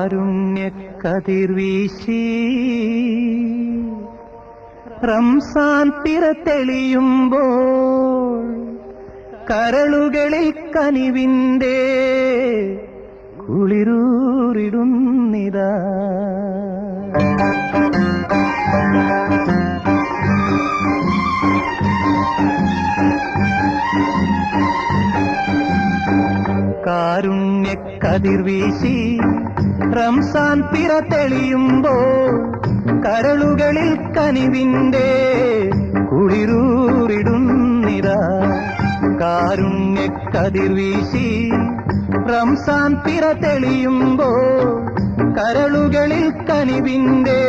കാരുണ്യക്കതിർവീശി റംസാൻ പിറ തെളിയുമ്പോൾ കരളുകളിൽ കനിവിന്റെ കുളിരൂറിടുന്നിതാ. കാരുണ്യക്കതിർവീശി റംസാൻ പിറ തെളിയുമ്പോൾ കരളുകളിൽ കനിവിന്റെ കുളിരൂറിടുന്നിതാ. കാരുണ്യക്കതിർവീശി റംസാൻ പിറ തെളിയുമ്പോൾ കരളുകളിൽ കനിവിന്റെ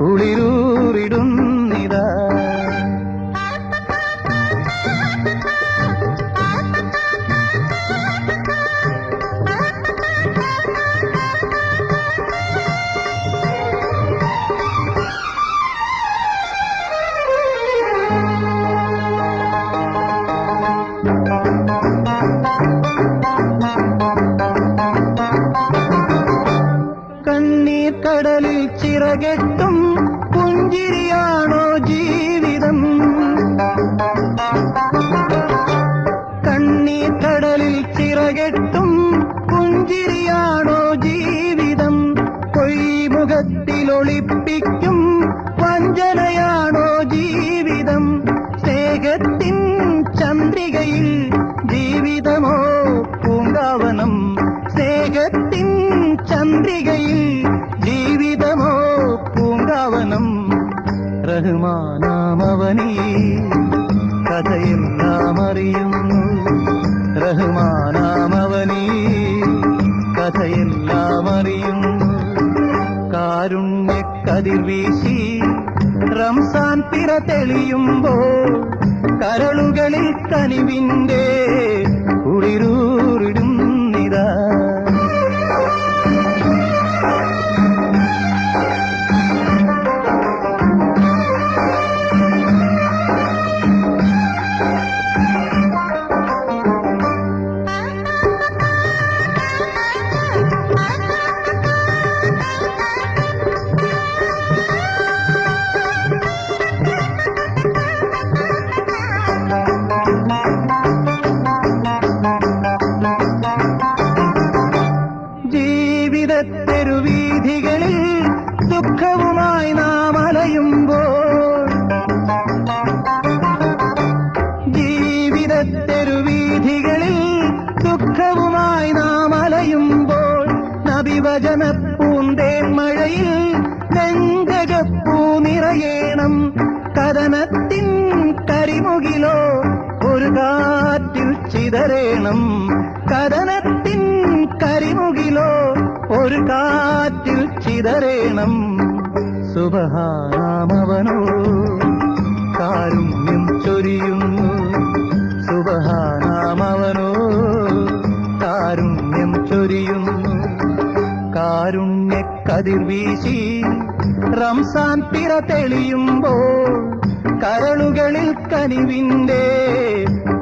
കുളിരൂറിടുന്നിതാ. കണ്ണീർ കടലിൽ ചിറകെട്ടും പുഞ്ചിരിയാണോ ജീവിതം? കണ്ണീർ കടലിൽ ചിറകെട്ടും പുഞ്ചിരിയാണോ ജീവിതം? പൊയ്മുഖത്തിലൊളിപ്പിക്കും റഹ്മാനാമവനീ. നാം അറിയുന്നു റഹ്മാനാമവനീ. നാം അറിയുന്നു കാരുണ്യക്കതിർ വീശി. റംസാൻ പിറ തെളിയുമ്പോൾ കരളുകളിൽ കനിവിന്റെ കുളിരൂറിടുന്നിതാ ജീവിതത്തെരുവീഥികളിൽ ദുഃഖവുമായി നാം അലയുമ്പോൾ ജീവിത ജീവിതത്തെരുവീഥികളിൽ ദുഃഖവുമായി നാം അലയുമ്പോൾ നബിവചന പൂന്തേൻ മഴയിൽ നെഞ്ചകപ്പൂ നിറയേണം. കഥനത്തിൻ കരിമുകിലോ ഒരു കാറ്റിൽ ചിതറേണം. കഥനത്തിൻ കരിമുകിലോ ഒരു കാറ്റിൽ ചിതറേണം. സുബഹാനാമവനോ. കാരുണ്യം ചൊരിയുന്നു. സുബഹാനാമവനോ. കാരുണ്യം ചൊരിയുന്നു. കാരുണ്യക്കതിർ വീശി റംസാൻ പിറ തെളിയുമ്പോൾ കരളുകളിൽ കനിവിന്റെ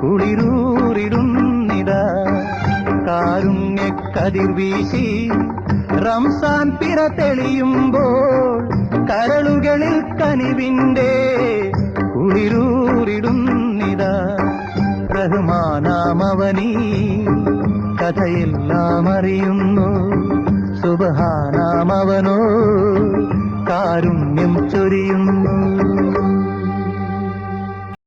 കുളിരൂറിടുന്നിതാ കാരുണ്യക്കതിർ വീശി റംസാൻ പിറ തെളിയുമ്പോൾ കരളുകളിൽ കനിവിന്റെ കുളിരൂറിടുന്നിതാ. റഹ്മാനാമവനീ കഥയെല്ലാം അറിയുന്നു. സുബഹാനാമവനോ കാരുണ്യം ചൊരി